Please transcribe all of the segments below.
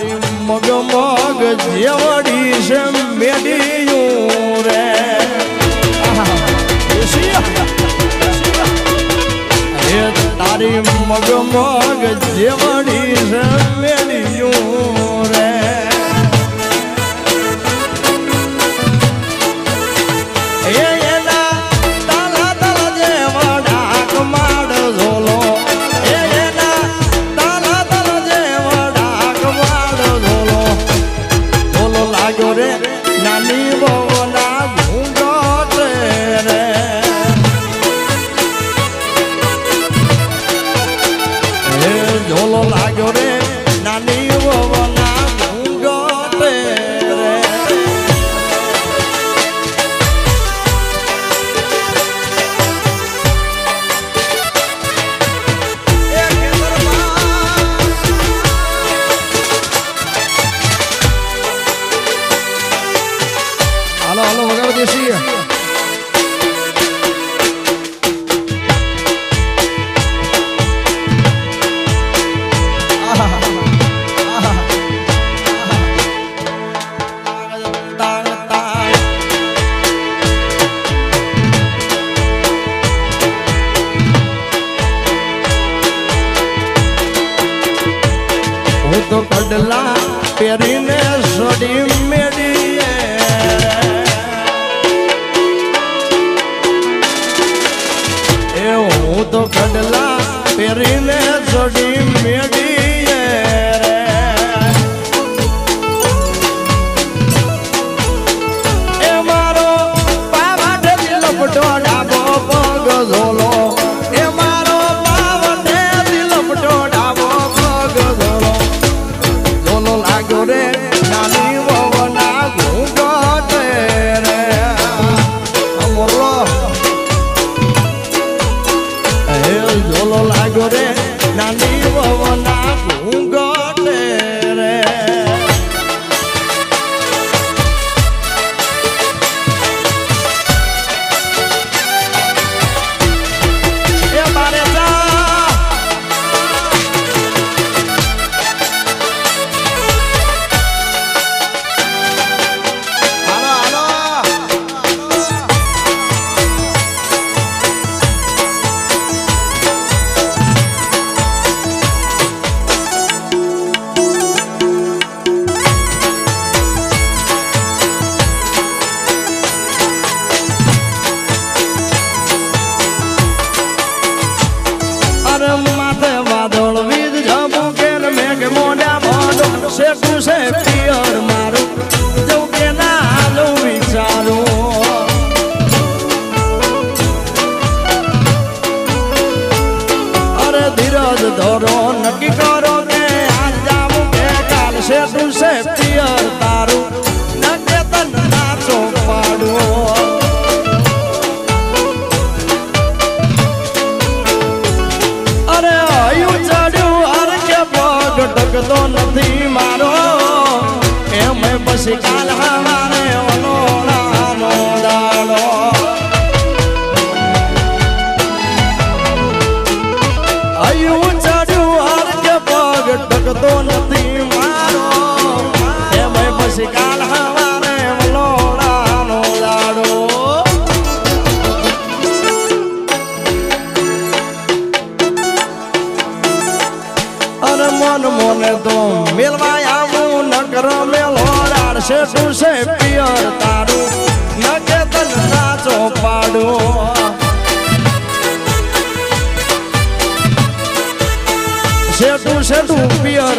તારી મગ મગ જેવડી છે મેડિયું રે. તારી મગ જેવડી છે கடல் ધરો નક્કી કરો કે આજ જાવું કે કાલ છે પિયર તારું અરે આયુ ચડ્યું, અરે કે પગ ટકતો નથી મારો. એમ પછી કાલ હવારે મન મને તો મેલવા આવું નકર મેલો રાડશે શું છે પિયર તારું. નકે તન નાચો પાડું. શેઠું શેઠું પિયર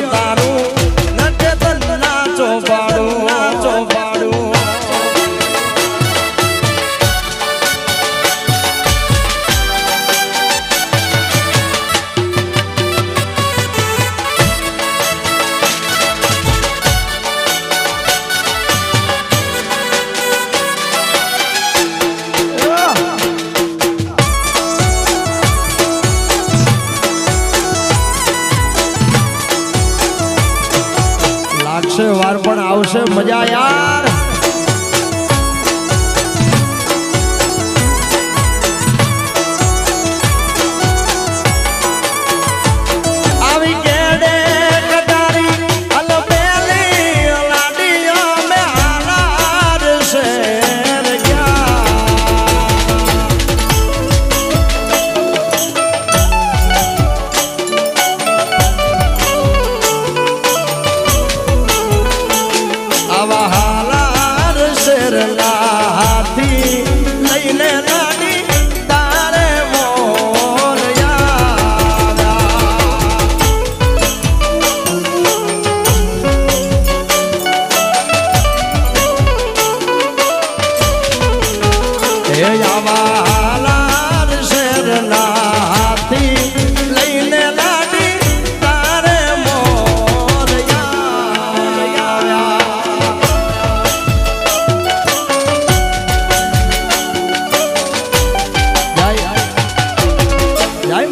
લાગશે વાર પણ આવશે. મજા યાર.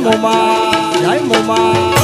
મોમા જય મોમા.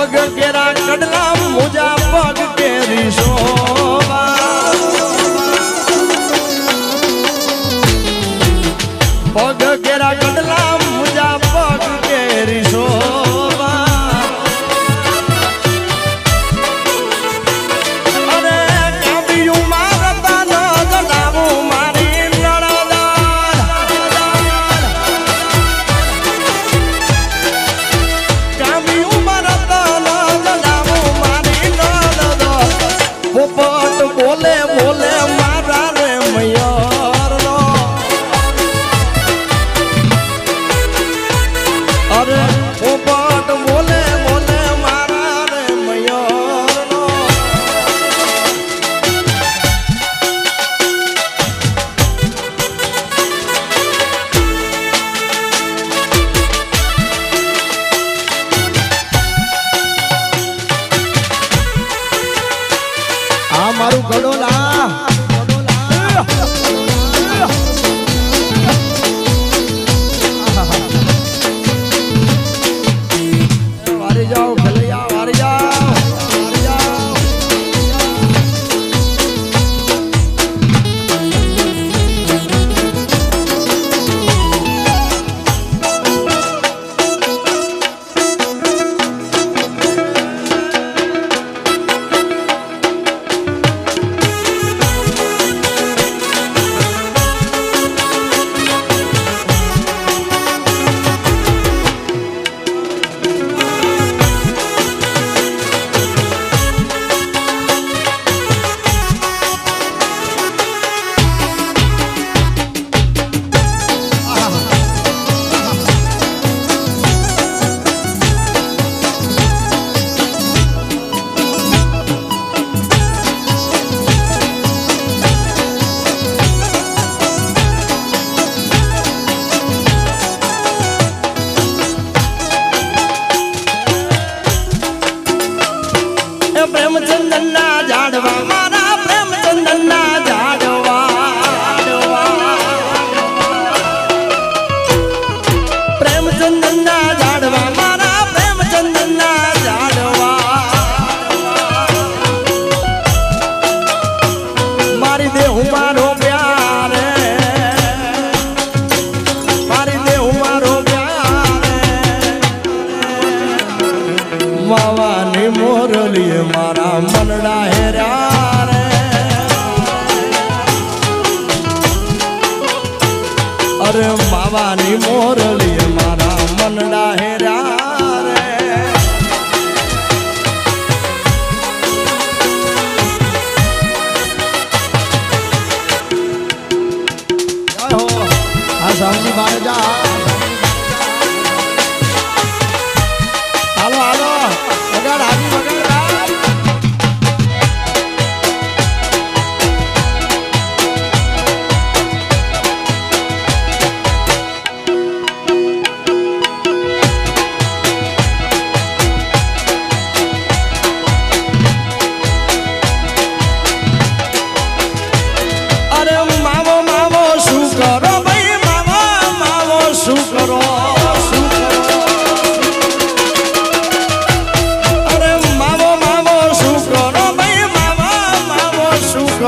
પગ કેરા કડલા મુજા પગ કેરીશો. Yarın బ్రహ్మచందన్నా પલડા હેર્યા રે અરે બાવાની મોરલી મારા મનડા હેર્યા રે આ જા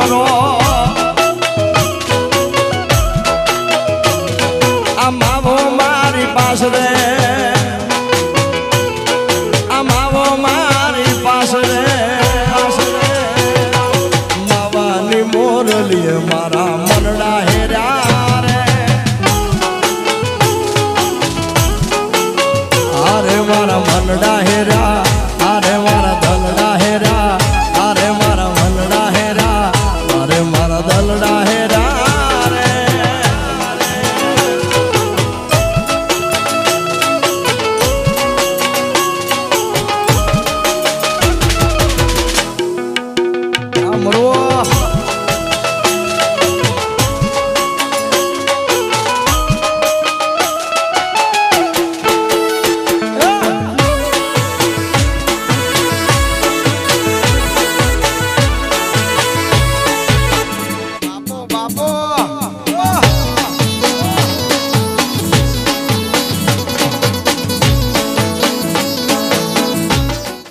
કરો.